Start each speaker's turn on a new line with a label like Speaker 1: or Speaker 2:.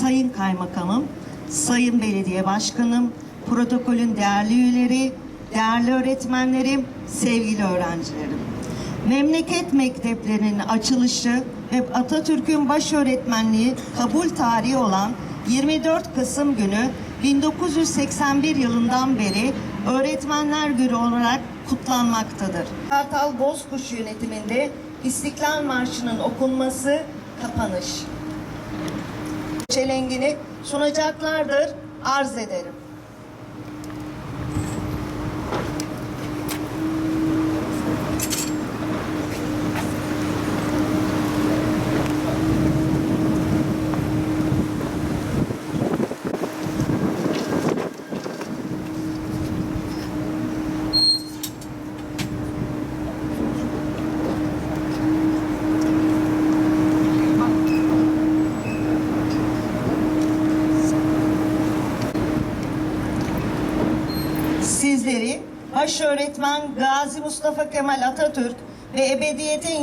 Speaker 1: Sayın Kaymakamım, Sayın Belediye Başkanım, protokolün değerli üyeleri, değerli öğretmenlerim, sevgili öğrencilerim. Memleket mekteplerinin açılışı ve Atatürk'ün baş öğretmenliği kabul tarihi olan 24 Kasım günü 1981 yılından beri Öğretmenler Günü olarak kutlanmaktadır. Kartal Bozkuş yönetiminde İstiklal Marşı'nın okunması kapanış. Çelengini sunacaklardır. Arz ederim. Sizleri baş öğretmen Gazi Mustafa Kemal Atatürk ve ebediyete